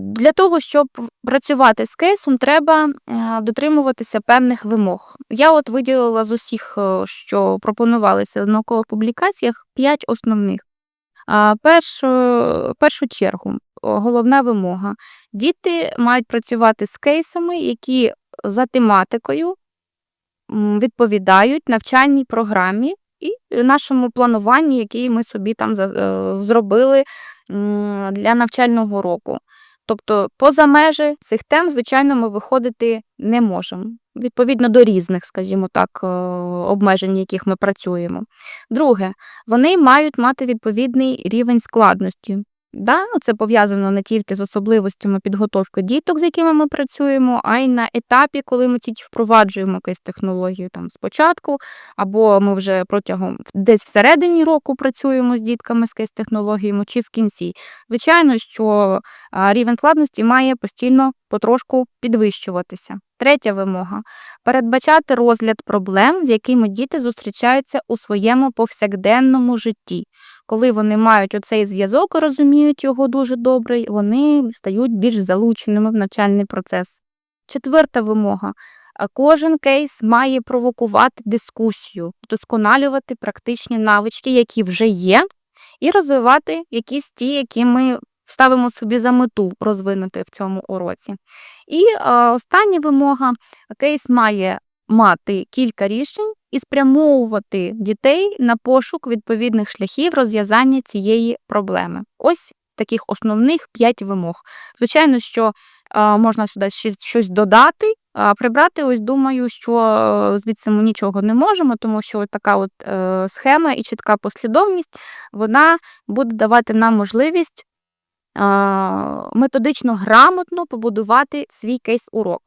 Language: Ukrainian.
Для того, щоб працювати з кейсом, треба е, дотримуватися певних вимог. Я от виділила з усіх, е, що пропонувалися в наукових публікаціях, 5 основних. Першу, першу чергу, головна вимога. Діти мають працювати з кейсами, які за тематикою відповідають навчальній програмі і нашому плануванню, який ми собі там е, зробили для навчального року. Тобто, поза межі цих тем, звичайно, ми виходити не можемо. Відповідно до різних, скажімо так, е, обмежень, яких ми працюємо. Друге, вони мають мати відповідний рівень складності. Да? Це пов'язано не тільки з особливостями підготовки діток, з якими ми працюємо, а й на етапі, коли ми тільки впроваджуємо якусь технологію там спочатку, або ми вже протягом десь всередині року працюємо з дітками з кейс технологіями, чи в кінці. Звичайно, що рівень складності має постійно потрошку підвищуватися. Третя вимога передбачати розгляд проблем, з якими діти зустрічаються у своєму повсякденному житті. Коли вони мають оцей зв'язок розуміють його дуже добре, вони стають більш залученими в навчальний процес. Четверта вимога. Кожен кейс має провокувати дискусію, вдосконалювати практичні навички, які вже є, і розвивати якісь ті, які ми ставимо собі за мету розвинути в цьому уроці. І е, остання вимога: кейс має мати кілька рішень і спрямовувати дітей на пошук відповідних шляхів розв'язання цієї проблеми. Ось таких основних п'ять вимог. Звичайно, що е, можна сюди щось додати. А прибрати, ось думаю, що е, звідси ми нічого не можемо, тому що така от е, схема і чітка послідовність вона буде давати нам можливість методично грамотно побудувати свій кейс-урок.